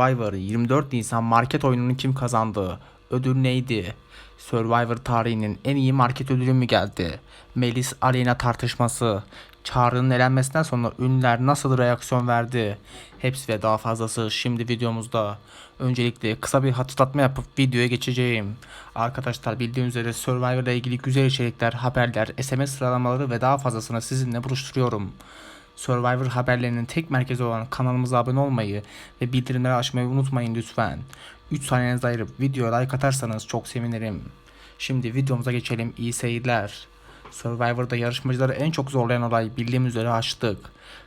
Survivor 24 Nisan market oyununu kim kazandı? Ödül neydi? Survivor tarihinin en iyi market ödülü mü geldi? Melis Aleyna tartışması. Çağrı'nın elenmesinden sonra ünlüler nasıl reaksiyon verdi? Hepsi ve daha fazlası şimdi videomuzda. Öncelikle kısa bir hatırlatma yapıp videoya geçeceğim. Arkadaşlar bildiğiniz üzere Survivor ile ilgili güzel içerikler, haberler, SMS sıralamaları ve daha fazlasını sizinle buluşturuyorum. Survivor haberlerinin tek merkezi olan kanalımıza abone olmayı ve bildirimleri açmayı unutmayın lütfen. 3 saniyenizi ayırıp videoya like atarsanız çok sevinirim. Şimdi videomuza geçelim. İyi seyirler. Survivor'da yarışmacıları en çok zorlayan olay bildiğimiz üzere açlık.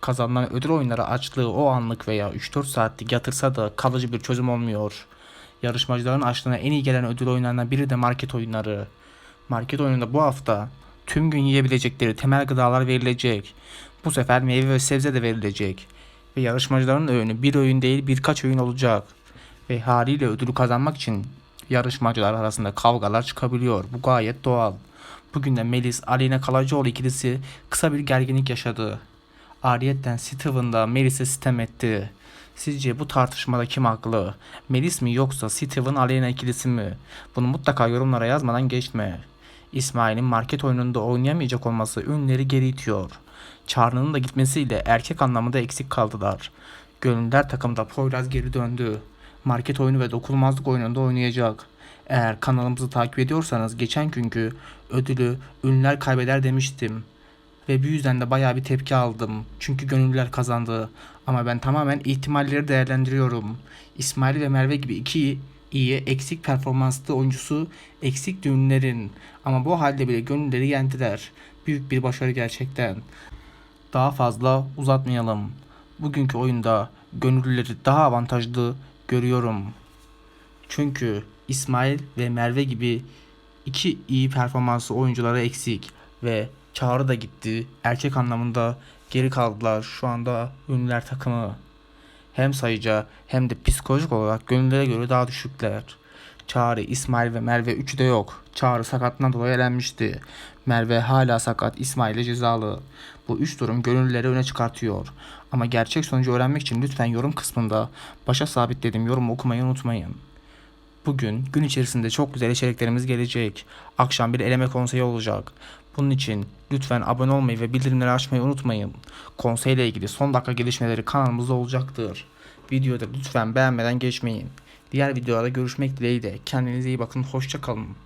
Kazanılan ödül oyunları açlığı o anlık veya 3-4 saatlik yatırsa da kalıcı bir çözüm olmuyor. Yarışmacıların açlığına en iyi gelen ödül oyunlarından biri de market oyunları. Market oyununda bu hafta tüm gün yiyebilecekleri temel gıdalar verilecek. Bu sefer meyve ve sebze de verilecek. Ve yarışmacıların öğünü bir öğün değil birkaç öğün olacak. Ve haliyle ödülü kazanmak için yarışmacılar arasında kavgalar çıkabiliyor. Bu gayet doğal. Bugün de Melis, Aleyna Kalaycıoğlu ikilisi kısa bir gerginlik yaşadı. Ariyetten Steven da Melis'e sitem etti. Sizce bu tartışmada kim haklı? Melis mi yoksa Steven Aleyna ikilisi mi? Bunu mutlaka yorumlara yazmadan geçme. İsmail'in market oyununda oynayamayacak olması ünleri geri itiyor. Çağrı'nın da gitmesiyle erkek anlamında eksik kaldılar. Gönüller takımda Poyraz geri döndü. Market oyunu ve dokunulmazlık oyununda oynayacak. Eğer kanalımızı takip ediyorsanız geçen günkü ödülü ünlüler kaybeder demiştim. Ve bu yüzden de bayağı bir tepki aldım. Çünkü gönüllüler kazandı. Ama ben tamamen ihtimalleri değerlendiriyorum. İsmail ve Merve gibi iki iyi eksik performanslı oyuncusu eksik düğünlerin. Ama bu halde bile gönülleri yendiler. Büyük bir başarı gerçekten. Daha fazla uzatmayalım. Bugünkü oyunda gönüllüleri daha avantajlı görüyorum. Çünkü İsmail ve Merve gibi iki iyi performanslı oyuncuları eksik ve Çağrı da gitti. Erkek anlamında geri kaldılar. Şu anda ünlüler takımı hem sayıca hem de psikolojik olarak gönüllere göre daha düşükler. Çağrı, İsmail ve Merve üçü de yok. Çağrı sakatlığından dolayı elenmişti. Merve hala sakat, İsmail cezalı. Bu üç durum gönüllüleri öne çıkartıyor. Ama gerçek sonucu öğrenmek için lütfen yorum kısmında başa sabitlediğim yorumu okumayı unutmayın. Bugün gün içerisinde çok güzel içeriklerimiz gelecek. Akşam bir eleme konseyi olacak. Bunun için lütfen abone olmayı ve bildirimleri açmayı unutmayın. Konseyle ilgili son dakika gelişmeleri kanalımızda olacaktır. Videoda lütfen beğenmeden geçmeyin. Diğer videolarda görüşmek dileğiyle. Kendinize iyi bakın. Hoşça kalın.